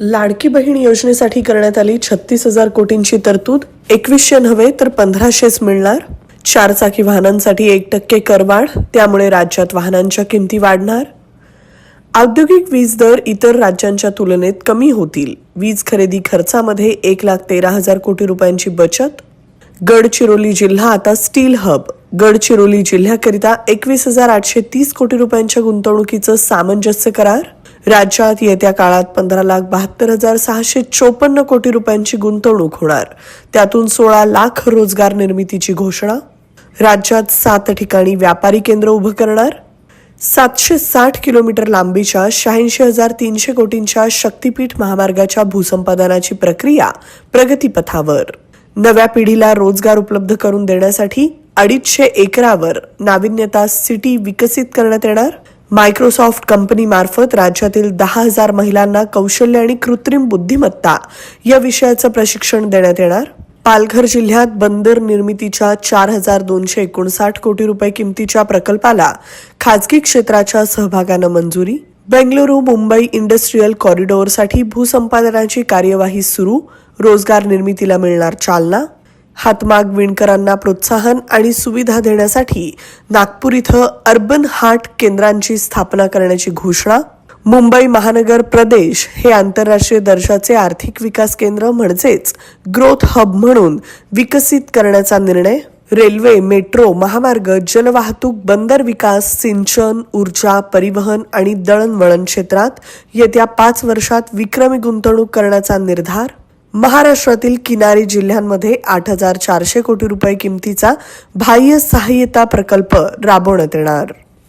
लाडकी बहीण योजनेसाठी करण्यात आली छत्तीस हजार कोटींची तरतूद एकवीसशे नव्हे तर पंधराशेच मिळणार. चारचाकी वाहनांसाठी एक टक्के करवाढ त्यामुळे राज्यात वाहनांच्या किमती वाढणार. औद्योगिक वीज दर इतर राज्यांच्या तुलनेत कमी होतील. वीज खरेदी खर्चामध्ये एक लाख तेरा हजार कोटी रुपयांची बचत. गडचिरोली जिल्हा आता स्टील हब. गडचिरोली जिल्ह्याकरिता एकवीस हजार आठशे तीस कोटी रुपयांच्या गुंतवणुकीचं सामंजस्य करार. राज्यात येत्या काळात पंधरा लाख बहात्तर हजार सहाशे चोपन्न कोटी रुपयांची गुंतवणूक होणार. त्यातून सोळा लाख रोजगार निर्मितीची घोषणा. राज्यात सात ठिकाणी व्यापारी केंद्र उभं करणार. सातशे साठ किलोमीटर लांबीच्या शहाऐंशी हजार तीनशे कोटींच्या शक्तीपीठ महामार्गाच्या भूसंपादनाची प्रक्रिया प्रगतीपथावर. नव्या पिढीला रोजगार उपलब्ध करून देण्यासाठी अडीचशे एकरावर नाविन्यता सिटी विकसित करण्यात येणार. मायक्रोसॉफ्ट कंपनीमार्फत राज्यातील दहा हजार महिलांना कौशल्य आणि कृत्रिम बुद्धिमत्ता या विषयाचं प्रशिक्षण देण्यात येणार. पालघर जिल्ह्यात बंदर निर्मितीच्या चार हजार दोनशे एकोणसाठ कोटी रुपये किमतीच्या प्रकल्पाला खाजगी क्षेत्राच्या सहभागानं मंजुरी. बेंगळुरू मुंबई इंडस्ट्रीयल कॉरिडॉरसाठी भूसंपादनाची कार्यवाही सुरू. रोजगार निर्मितीला मिळणार चालना. हातमाग विणकरांना प्रोत्साहन आणि सुविधा देण्यासाठी नागपूर इथं अर्बन हार्ट केंद्रांची स्थापना करण्याची घोषणा. मुंबई महानगर प्रदेश हे आंतरराष्ट्रीय दर्जाचे आर्थिक विकास केंद्र म्हणजेच ग्रोथ हब म्हणून विकसित करण्याचा निर्णय. रेल्वे मेट्रो महामार्ग जलवाहतूक बंदर विकास सिंचन ऊर्जा परिवहन आणि दळणवळण क्षेत्रात येत्या पाच वर्षात विक्रमी गुंतवणूक करण्याचा निर्धार महाराष्ट्रातील किनारी जिल्ह्यांमध्ये आठ हजार चारशे कोटी रुपये किमतीचा बाह्य सहाय्यता प्रकल्प राबवण्यात येणार.